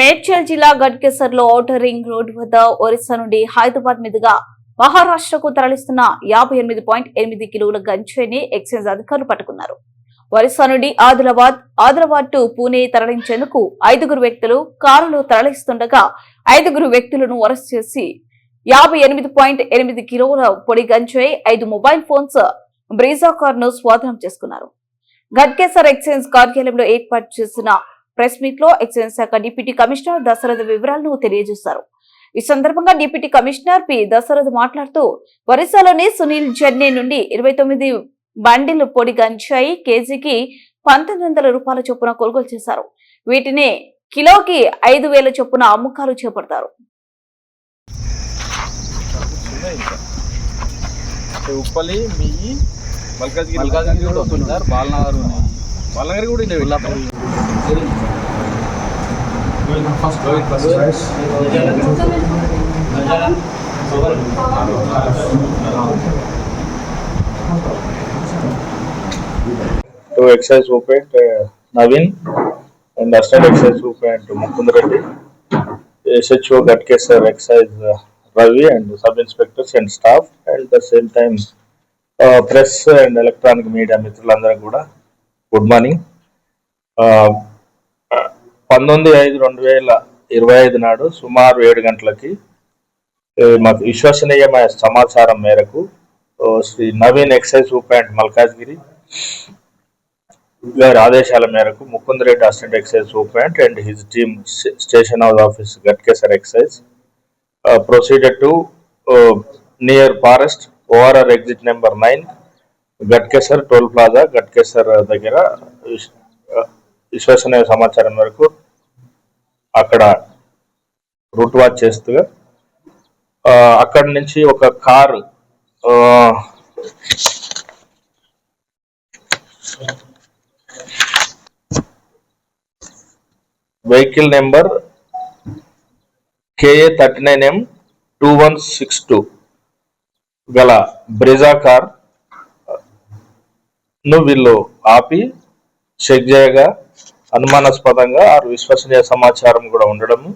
మేడ్చల్ జిల్లా గడ్కేసర్లో outer ring road వద్ద ఒరిస్సా నుండి హైదరాబాద్ మీదుగా మహారాష్ట్రకు తరలిస్తున్న యాభై ఎనిమిది పాయింట్ ఎనిమిది కిలోల గంజాయిని ఎక్సైజ్ అధికారులు పట్టుకున్నారు. ఒరిస్సా నుండి ఆదిలాబాద్ ఆదిలాబాద్ టు పూణే తరలించేందుకు ఐదుగురు వ్యక్తులు కారులో తరలిస్తుండగా ఐదుగురు వ్యక్తులను అరెస్ట్ చేసి యాభై ఎనిమిది పాయింట్ ఎనిమిది కిలోల పొడి గంజాయి ఐదు మొబైల్ ఫోన్స్ బ్రీజా కార్ను స్వాధీనం చేసుకున్నారు. గడ్కేసర్ ఎక్సైజ్ కార్యాలయంలో ఏర్పాటు చేసిన ప్రెస్ మీట్లో ఎక్సైజ్ శాఖ డిప్యూటీ కమిషనర్ దశరథ వివరాలను తెలియజేశారు. ఈ సందర్భంగా డిప్యూటీ కమిషనర్ పి దశరథ్ మాట్లాడుతూ ఒరిస్సాలోని సునీల్ జర్నీ నుండి ఇరవై తొమ్మిది బండిల్ పొడి గంజాయి కేజీకి పంతొమ్మిది వందల రూపాయల చొప్పున కొనుగోలు చేశారు. వీటిని కిలోకి ఐదు వేల చొప్పున అమ్మకాలు చేపడతారు. ఉప్పలి మల్కాజ్గిరి మల్కాజ్గిరి కూడా వస్తుంది సార్ బాలనగర్ బాలనగర్ కూడా ఉండేవి ఉల్లాపూర్ to excise superintendent uh, Navin and assistant excise superintendent Mukund Reddy, SHO Gatkesar excise uh, Ravi and sub inspectors and staff and the same time uh, press and electronic media మిత్రులందరూ కూడా good morning పంతొమ్మిది ఐదు రెండు వేల ఇరవై ఐదు నాడు సుమారు ఏడు గంటలకి మాకు విశ్వసనీయమైన సమాచారం మేరకు ఓ, శ్రీ నవీన్ ఎక్సైజ్ సూపరింటెండెంట్ మల్కాజ్గిరి గారి ఆదేశాల మేరకు Mukunda Reddy assistant excise superintendent and his team station house office Ghatkesar excise proceeded to near forest ORR exit number nine Ghatkesar toll plaza Ghatkesar దగ్గర విశ్వసనీయ సమాచారం మేరకు అక్కడ రూట్ వాచ్ చేస్తూ అక్కడ నుంచి ఒక car vehicle number KA thirty nine M two one six two గల బ్రెజా కార్ను వీళ్ళు ఆపి చెక్ చేయగా అనుమానాస్పదంగా ఆరు విశ్వసనీయ సమాచారం కూడా ఉండడము.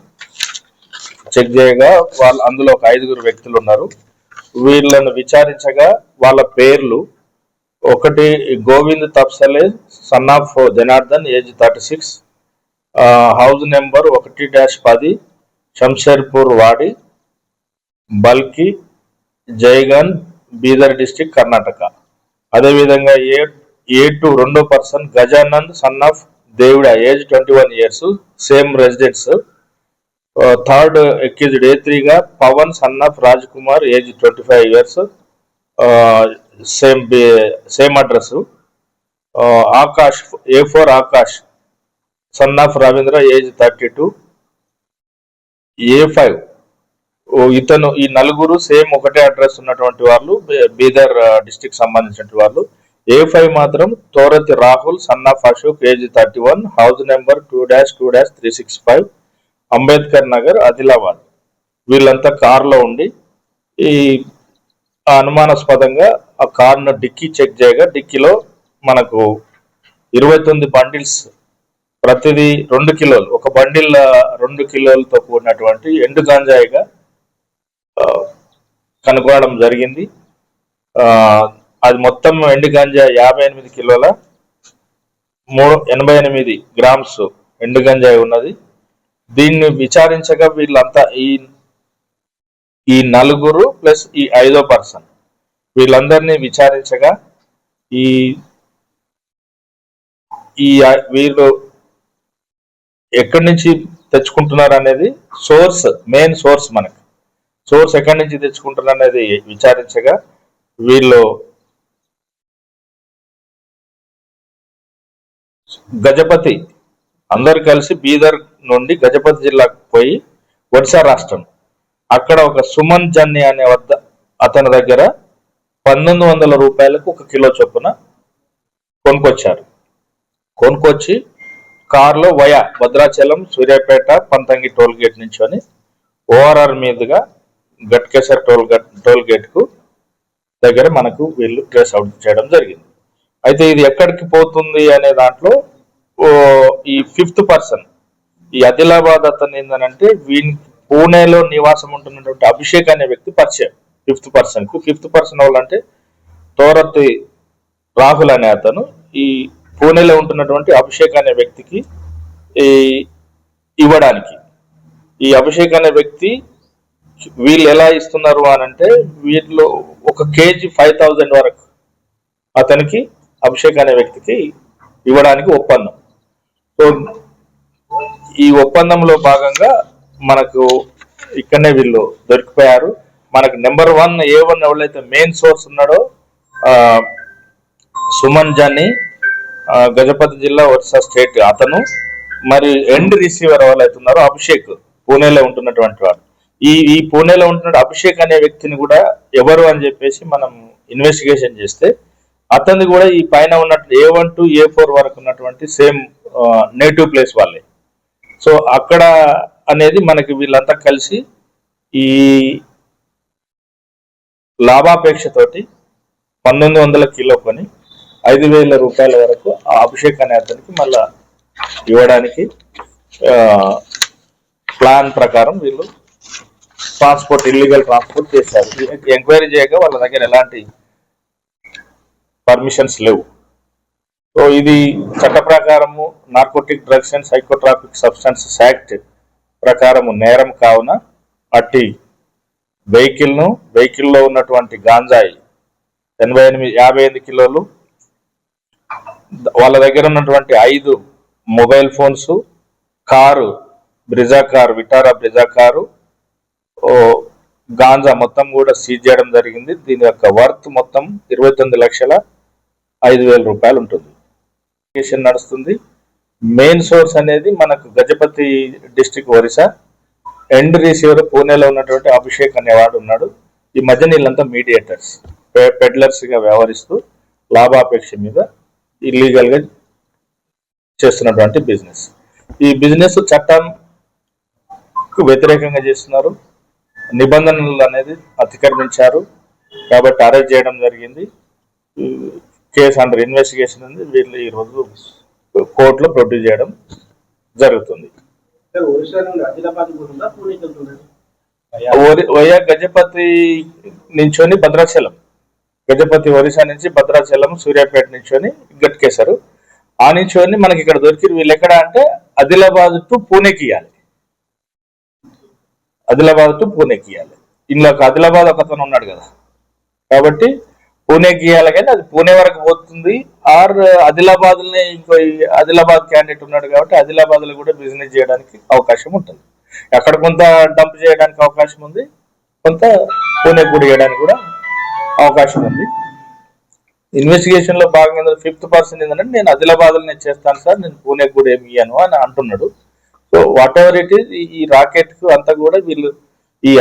చెక్ చేయగా వాళ్ళు అందులో ఒక ఐదుగురు వ్యక్తులు ఉన్నారు. వీళ్ళను విచారించగా వాళ్ళ పేర్లు ఒకటి Govind Tapsale son of Janardhan age thirty six house number ఒకటి డాష్ పది శంషేర్పూర్ వాడి బల్కి జైగన్ బీదర్ డిస్టిక్ కర్ణాటక. అదేవిధంగా ఏ ఏ టు రెండో person Gajanand son of Devuda age twenty one years same residents. Third accused A త్రీగా Pavan son of Raj Kumar age twenty five years. Same same address. Akash A four Akash son of Ravindra age thirty two. A five. ఇతను ఈ నలుగురు same ఒకటే address ఉన్నటువంటి వాళ్ళు Bidar district సంబంధించిన వాళ్ళు. A five మాత్రం Torati Rahul son of Ashok age thirty one house number two dash two dash three six five Ambedkar Nagar Adilabad. వీళ్ళంతా కారులో ఉండి ఈ ఆ అనుమానాస్పదంగా ఆ కార్ను డిక్కీ చెక్ చేయగా డిక్కీలో మనకు ఇరవై తొమ్మిది బండిల్స్ ప్రతిదీ రెండు కిలోలు ఒక బండిల్ రెండు కిలోలతో కూడినటువంటి ఎండు గాంజాయిగా కనుగొనడం జరిగింది. ఆ, అది మొత్తం ఎండు గంజా యాభై ఎనిమిది కిలోల మూడు ఎనభై ఎనిమిది గ్రామ్స్ ఎండు గంజాయి ఉన్నది. దీన్ని విచారించగా వీళ్ళంతా ఈ ఈ నలుగురు ప్లస్ ఈ ఐదో పర్సన్ వీళ్ళందరినీ విచారించగా ఈ ఈ వీళ్ళు ఎక్కడి నుంచి తెచ్చుకుంటున్నారు అనేది సోర్స్ మెయిన్ సోర్స్ మనకి. సోర్స్ ఎక్కడి నుంచి తెచ్చుకుంటున్నారు అనేది విచారించగా వీళ్ళు గజపతి. అందరు కలిసి బీదర్ నుండి గజపతి జిల్లాకు పోయి ఒడిశా రాష్ట్రం. అక్కడ ఒక సుమన్ జన్ని అనే వద్ద అతని దగ్గర పంతొమ్మిది వందల రూపాయలకు ఒక కిలో చొప్పున కొనుక్కొచ్చారు. కొనుక్కొచ్చి కారులో via Bhadrachalam Suryapet Pantangi toll gate నుంచి ఓఆర్ఆర్ మీదుగా గట్కేసర్ టోల్ గట్ టోల్ గేట్కు దగ్గర మనకు వీళ్ళు ట్రేస్ అవుట్ చేయడం జరిగింది. అయితే ఇది ఎక్కడికి పోతుంది అనే దాంట్లో ఈ ఫిఫ్త్ పర్సన్ ఈ ఆదిలాబాద్ అతను ఏంటంటే వీని పూణేలో నివాసం ఉంటున్నటువంటి అభిషేక్ అనే వ్యక్తి పరిచయం ఫిఫ్త్ పర్సన్కు ఫిఫ్త్ పర్సన్ వాళ్ళంటే తోరతి రాహుల్ అనే అతను. ఈ పూణేలో ఉంటున్నటువంటి అభిషేక్ అనే వ్యక్తికి ఈ ఇవ్వడానికి. ఈ అభిషేక్ అనే వ్యక్తి వీళ్ళు ఎలా ఇస్తున్నారు అని అంటే వీటిలో ఒక కేజీ ఫైవ్ థౌజండ్ వరకు అతనికి అభిషేక్ అనే వ్యక్తికి ఇవ్వడానికి ఒప్పందం. సో ఈ ఒప్పందంలో భాగంగా మనకు ఇక్కడనే వీళ్ళు దొరికిపోయారు. మనకు నెంబర్ వన్ ఏ వన్ ఎవరైతే మెయిన్ సోర్స్ ఉన్నాడో సుమన్ జాని గజపతి జిల్లా ఒరిస్సా స్టేట్ అతను మరి ఎండ్ రిసీవర్ ఎవరైతే ఉన్నారో అభిషేక్ పూణేలో ఉంటున్నటువంటి వాడు. ఈ ఈ పూణేలో ఉంటున్న అభిషేక్ అనే వ్యక్తిని కూడా ఎవరు అని చెప్పేసి మనం ఇన్వెస్టిగేషన్ చేస్తే అతన్ని కూడా ఈ పైన ఉన్నట్టు A one to A four వరకు ఉన్నటువంటి సేమ్ నేటివ్ ప్లేస్ వాళ్ళే. సో అక్కడ అనేది మనకి వీళ్ళంతా కలిసి ఈ లాభాపేక్షతోటి పంతొమ్మిది వందల కిలో కొని ఐదు వేల రూపాయల వరకు ఆ అభిషేక్ అనే అతనికి మళ్ళా ఇవ్వడానికి ప్లాన్ ప్రకారం వీళ్ళు ట్రాన్స్పోర్ట్ ఇల్లీగల్ ట్రాన్స్పోర్ట్ చేశారు. ఎంక్వైరీ చేయగా వాళ్ళ దగ్గర ఎలాంటి పర్మిషన్స్ లేవు. సో ఇది చట్ట ప్రకారము narcotic drugs and psychotropic substances act ప్రకారము నేరం కావున అట్టి వెహికల్ను వెహికల్లో ఉన్నటువంటి గాంజాయి ఎనభై ఎనిమిది యాభై ఎనిమిది కిలోలు వాళ్ళ దగ్గర ఉన్నటువంటి ఐదు mobile phones car Brezza car Vitara Brezza car ఓ గాంజా మొత్తం కూడా సీజ్ చేయడం జరిగింది. దీని యొక్క వర్త్ మొత్తం ఇరవై తొమ్మిది లక్షల ఐదు వేల రూపాయలు ఉంటుంది. ఇన్వెస్టిగేషన్ నడుస్తుంది. మెయిన్ సోర్స్ అనేది మనకు Gajapati district Orissa. End receiver పూణేలో ఉన్నటువంటి అభిషేక్ అనేవాడు ఉన్నాడు. ఈ మధ్య వీళ్ళంతా మీడియేటర్స్ పెడ్లర్స్గా వ్యవహరిస్తూ లాభాపేక్ష మీద ఇల్లీగల్గా చేస్తున్నటువంటి బిజినెస్ ఈ బిజినెస్ చట్టం వ్యతిరేకంగా చేస్తున్నారు. నిబంధనలు అనేది అతిక్రమించారు. కాబట్టి అరెస్ట్ చేయడం జరిగింది. కేసు అండర్ ఇన్వెస్టిగేషన్ ఉంది. వీళ్ళు ఈ రోజు కోర్టులో ప్రొడ్యూస్ చేయడం జరుగుతుంది. ఒయా గజపతి నుంచొని భద్రాచలం. గజపతి ఒరిస్సా నుంచి భద్రాచలం సూర్యాపేట నుంచొని గట్కేశారు ఆ నుంచొని మనకి ఇక్కడ దొరికి వీళ్ళు ఎక్కడ అంటే ఆదిలాబాద్ టు పూణేకి ఇవ్వాలి ఆదిలాబాద్ టు పూణేకి ఇవ్వాలి ఇందులో ఆదిలాబాద్ ఒక అతను ఉన్నాడు కదా. కాబట్టి పూణేకి గీయాలి కానీ అది పూణే వరకు పోతుంది. ఆర్ ఆదిలాబాద్ ఇంకో ఆదిలాబాద్ క్యాండిడేట్ ఉన్నాడు కాబట్టి ఆదిలాబాద్లో కూడా బిజినెస్ చేయడానికి అవకాశం ఉంటుంది. అక్కడ కొంత డంప్ చేయడానికి అవకాశం ఉంది కొంత పూణే కూడా చేయడానికి కూడా అవకాశం ఉంది. ఇన్వెస్టిగేషన్లో భాగంగా ఫిఫ్త్ పర్సన్ ఏంటంటే నేను ఆదిలాబాద్ నేను చేస్తాను సార్ నేను పూణే కూడా ఏమి ఇయ్యను అని అంటున్నాడు. So whatever it is ఈ రాకెట్కు అంతా కూడా వీళ్ళు